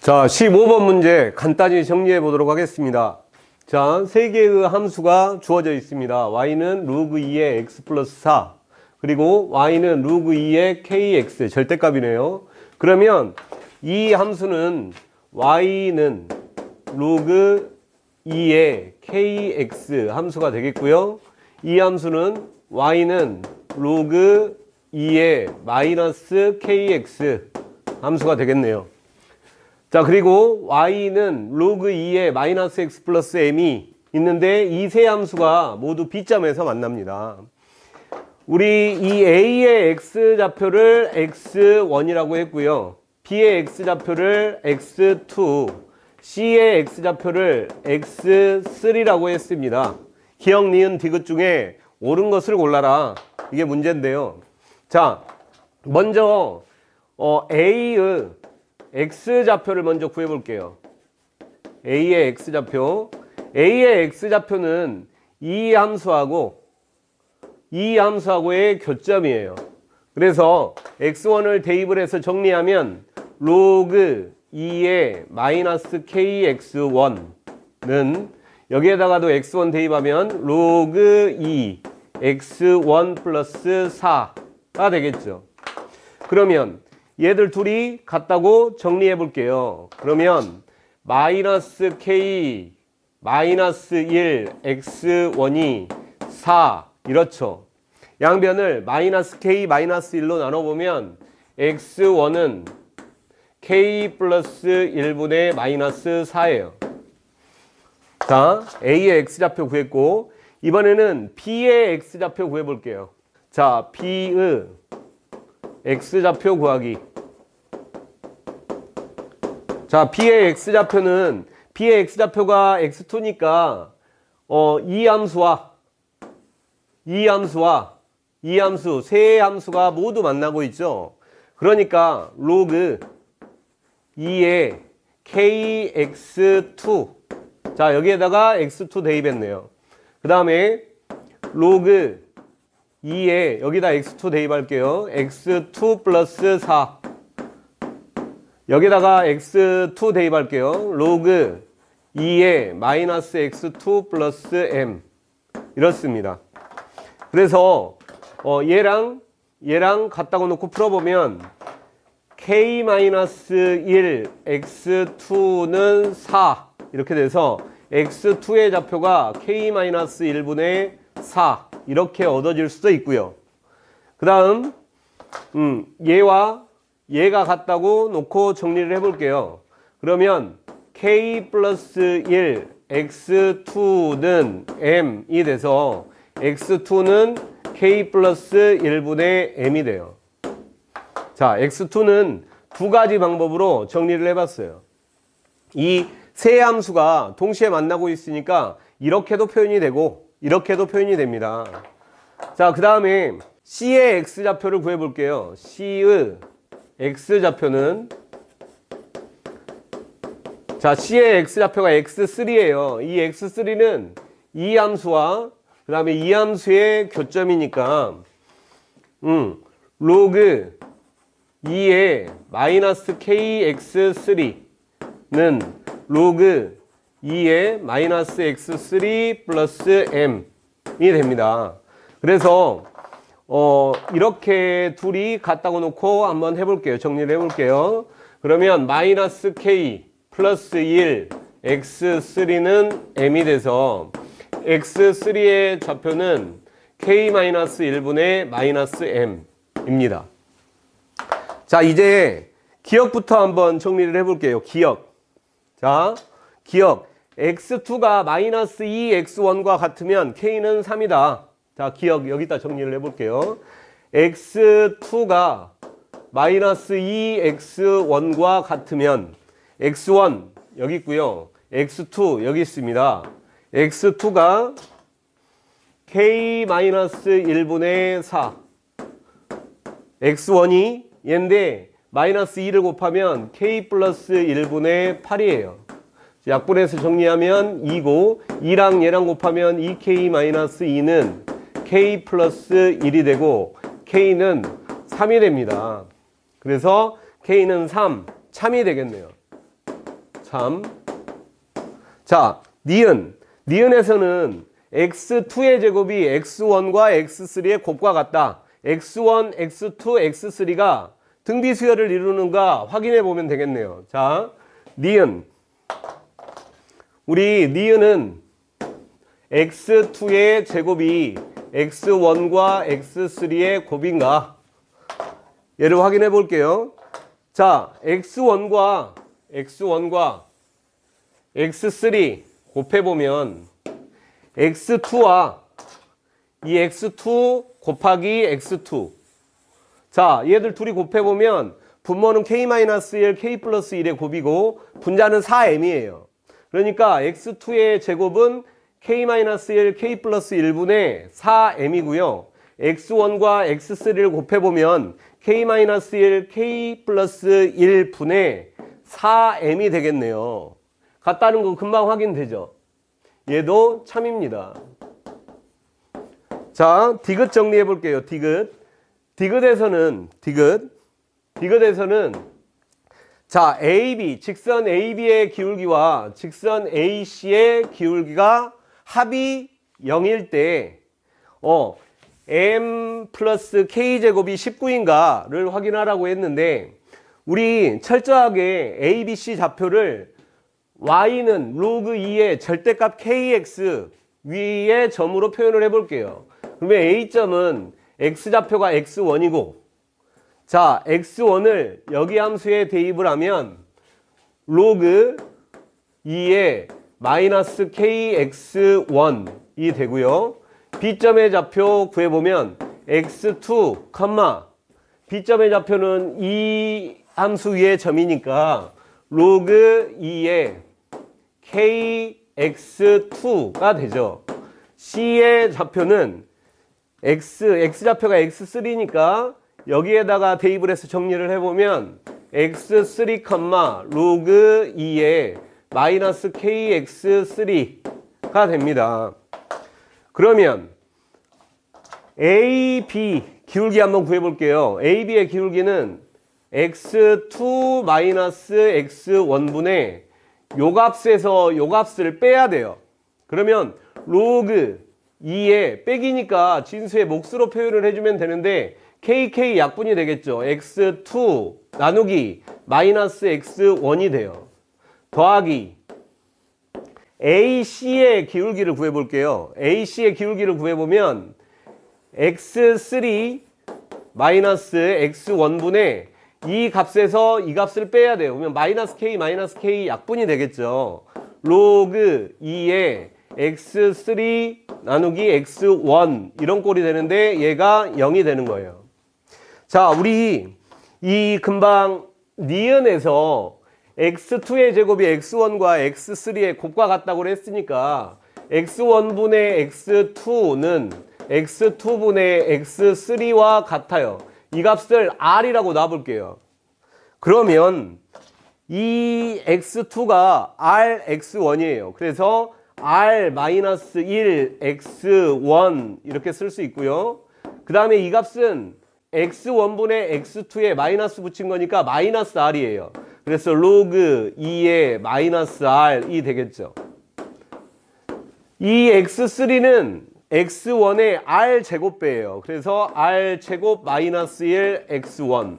자, 15번 문제 간단히 정리해 보도록 하겠습니다. 자, 세 개의 함수가 주어져 있습니다. y는 로그 2의 x 플러스 4 그리고 y는 로그 2의 kx 절대값이네요. 그러면 이 함수는 y는 로그 2의 kx 함수가 되겠고요. 이 함수는 y는 로그 2의 마이너스 kx 함수가 되겠네요. 자, 그리고 y는 로그 2의 마이너스 x 플러스 m이 있는데 이 세 함수가 모두 b점에서 만납니다. 우리 이 a의 x 좌표를 x1이라고 했고요. b의 x 좌표를 x2, c의 x 좌표를 x3라고 했습니다. 기억, 니은, 디귿 중에 옳은 것을 골라라. 이게 문제인데요. 자, 먼저 어, a의 x 좌표를 먼저 구해 볼게요. a의 x 좌표. a의 x 좌표는 이 함수하고 이 함수하고의 교점이에요. 그래서 x1을 대입을 해서 정리하면 로그 2의 마이너스 kx1는 여기에다가도 x1 대입하면 로그 2 x1 플러스 4가 되겠죠. 그러면 얘들 둘이 같다고 정리해 볼게요. 그러면 마이너스 k 마이너스 1 x1이 4 이렇죠. 양변을 마이너스 k 마이너스 1로 나눠보면 x1은 k 플러스 1분의 마이너스 4예요. 자, a의 x좌표 구했고 이번에는 b의 x좌표 구해볼게요. 자, b의 x좌표 구하기. 자, b의 x좌표는 b의 x좌표가 x2니까 어, 이 함수와 이 함수와 이 함수 세 함수가 모두 만나고 있죠. 그러니까 로그 2의 kx2 자 여기에다가 x2 대입했네요. 그 다음에 로그 2에 여기다 x2 대입할게요. x2 플러스 4 여기다가 x2 대입할게요. 로그 2에 마이너스 x2 플러스 m 이렇습니다. 그래서 어, 얘랑 얘랑 같다고 놓고 풀어보면 k-1 x2는 4 이렇게 돼서 x2의 좌표가 k-1분의 4 이렇게 얻어질 수도 있고요. 그 다음 음, 얘와 얘가 같다고 놓고 정리를 해볼게요. 그러면 k 플러스 1 x2는 m이 돼서 x2는 k 플러스 1분의 m이 돼요. 자, x2는 두 가지 방법으로 정리를 해봤어요. 이 세 함수가 동시에 만나고 있으니까 이렇게도 표현이 되고 이렇게도 표현이 됩니다. 자, 그 다음에 c의 x좌표를 구해볼게요. c의 x좌표는 자, c의 x좌표가 x3예요. 이 x3는 이 함수와 그 다음에 이 함수의 교점이니까 음, 로그 2의 마이너스 kx3는 로그 2의 마이너스 x3 플러스 m이 됩니다. 그래서 어, 이렇게 둘이 같다고 놓고 한번 해볼게요. 정리를 해볼게요. 그러면 마이너스 k 플러스 1 x3는 m이 돼서 x3의 좌표는 k-1분의 마이너스 m입니다. 자, 이제 기억부터 한번 정리를 해볼게요. 기억. 자, 기억. x2가 마이너스 2x1과 같으면 k는 3이다. 자, 기억 여기다 정리를 해볼게요. x2가 마이너스 2x1과 같으면 x1 여기 있고요. x2 여기 있습니다. x2가 k-1분의 4 x1이 얘인데 마이너스 2를 곱하면 k 플러스 1분의 8이에요. 약분해서 정리하면 2고 2랑 얘랑 곱하면 2k 마이너스 2는 k 플러스 1이 되고 k는 3이 됩니다. 그래서 k는 3, 참이 되겠네요. 3. 자, 니은. 니은에서는 x2의 제곱이 x1과 x3의 곱과 같다. x1, x2, x3가 등비 수열을 이루는가 확인해 보면 되겠네요. 자, 니은. 우리 니은은 x2의 제곱이 x1과 x3의 곱인가? 얘를 확인해 볼게요. 자, x1과 x1과 x3 곱해 보면 x2와 이 x2 곱하기 x2 자, 얘들 둘이 곱해 보면 분모는 k-1, k 플러스 1의 곱이고 분자는 4m이에요. 그러니까 x2의 제곱은 k-1, k 플러스 1분의 4m이고요. x1과 x3를 곱해보면 k-1, k 플러스 1분의 4m이 되겠네요. 같다는 거 금방 확인되죠? 얘도 참입니다. 자, 디귿 정리해 볼게요. 디귿. 디귿에서는, 디귿. 디귿에서는 자, AB, 직선 AB의 기울기와 직선 AC의 기울기가 합이 0일 때, 어, M 플러스 K제곱이 19인가를 확인하라고 했는데, 우리 철저하게 ABC 좌표를 Y는 로그 2의 절대값 KX 위의 점으로 표현을 해볼게요. 그러면 A점은 X좌표가 X1이고, 자, x1을 여기 함수에 대입을 하면 로그 2의 마이너스 kx1이 되고요. B점의 좌표 구해보면 x2, B점의 좌표는 이 함수 위의 점이니까 로그 2의 kx2가 되죠. C의 좌표는 x, x좌표가 x3니까 여기에다가 대입을 해서 정리를 해보면 x3, 로그 2의 마이너스 kx3가 됩니다. 그러면 AB 기울기 한번 구해볼게요. AB의 기울기는 x2 마이너스 x1분의 요 값에서 요 값을 빼야 돼요. 그러면 로그 2의 빼기니까 진수의 몫으로 표현을 해주면 되는데 KK 약분이 되겠죠. X2 나누기 마이너스 X1이 돼요. 더하기 AC의 기울기를 구해볼게요. AC의 기울기를 구해보면 X3 마이너스 X1분의 이 값에서 이 값을 빼야 돼요. 그러면 마이너스 K 마이너스 K 약분이 되겠죠. 로그 2의 X3 나누기 X1 이런 꼴이 되는데 얘가 0이 되는 거예요. 자, 우리 이 금방 니은에서 x2의 제곱이 x1과 x3의 곱과 같다고 했으니까 x1분의 x2는 x2분의 x3와 같아요. 이 값을 r이라고 놔볼게요. 그러면 이 x2가 rx1이에요. 그래서 r-1 x1 이렇게 쓸 수 있고요. 그 다음에 이 값은 x1분의 x2에 마이너스 붙인 거니까 마이너스 r이에요. 그래서 로그 2의 마이너스 r이 되겠죠. 이 x3는 x1의 r 제곱배예요. 그래서 r 제곱 마이너스 1 x1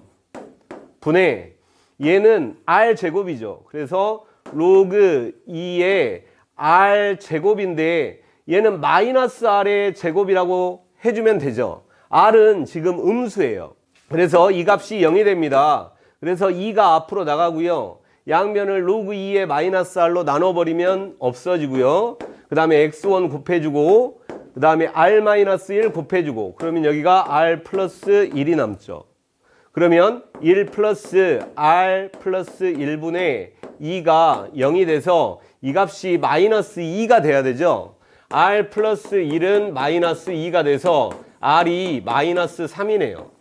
분의 얘는 r 제곱이죠. 그래서 로그 2의 r 제곱인데 얘는 마이너스 r의 제곱이라고 해주면 되죠. r은 지금 음수예요. 그래서 이 값이 0이 됩니다. 그래서 2가 앞으로 나가고요. 양면을 로그 2의 마이너스 r로 나눠버리면 없어지고요. 그 다음에 x1 곱해주고 그 다음에 r-1 곱해주고 그러면 여기가 r 플러스 1이 남죠. 그러면 1 플러스 r 플러스 1분의 2가 0이 돼서 이 값이 마이너스 2가 돼야 되죠. r 플러스 1은 마이너스 2가 돼서 r이 마이너스 3이네요.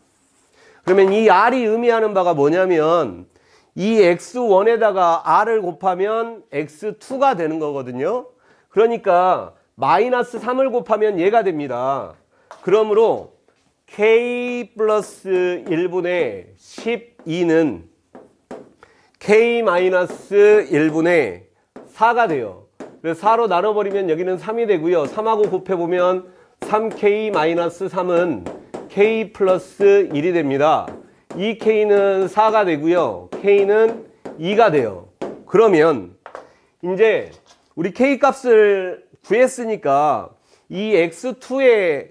그러면 이 r이 의미하는 바가 뭐냐면 이 x1에다가 r을 곱하면 x2가 되는 거거든요. 그러니까 마이너스 3을 곱하면 얘가 됩니다. 그러므로 k 플러스 1분의 12는 k-1분의 4가 돼요. 그래서 4로 나눠버리면 여기는 3이 되고요. 3하고 곱해보면 3k-3은 k 플러스 1이 됩니다. 이 k는 4가 되고요. k는 2가 돼요. 그러면 이제 우리 k 값을 구했으니까 이 x2의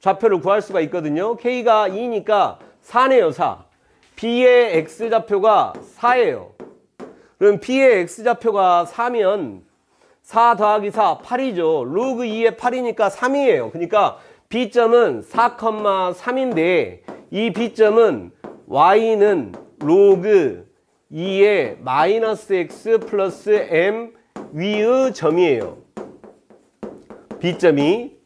좌표를 구할 수가 있거든요. k가 2니까 4네요, 4. b의 x 좌표가 4예요. 그럼 b의 x 좌표가 4면 4 더하기 4, 8이죠. 로그 2의 8이니까 3이에요. 그러니까 b점은 4,3인데 이 b점은 y는 로그 2의 마이너스 x 플러스 m 위의 점이에요. b점이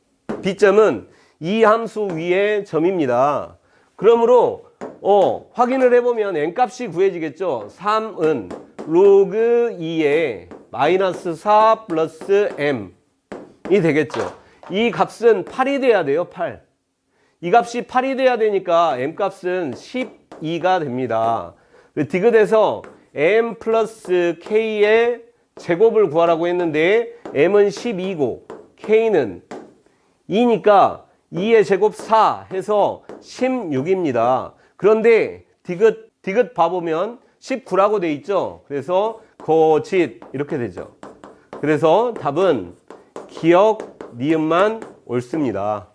b점은 이 함수 위의 점입니다. 그러므로 어, 확인을 해보면 n 값이 구해지겠죠. 3은 로그 2의 마이너스 4 플러스 m이 되겠죠. 이 값은 8이 돼야 돼요. 8. 이 값이 8이 돼야 되니까 m 값은 12가 됩니다. 디귿에서 m 플러스 k의 제곱을 구하라고 했는데 m은 12고 k는 2니까 2의 제곱 4 해서 16입니다. 그런데 디귿, 디귿 봐보면 19라고 돼 있죠. 그래서 거짓 이렇게 되죠. 그래서 답은 기억, 니은만 옳습니다.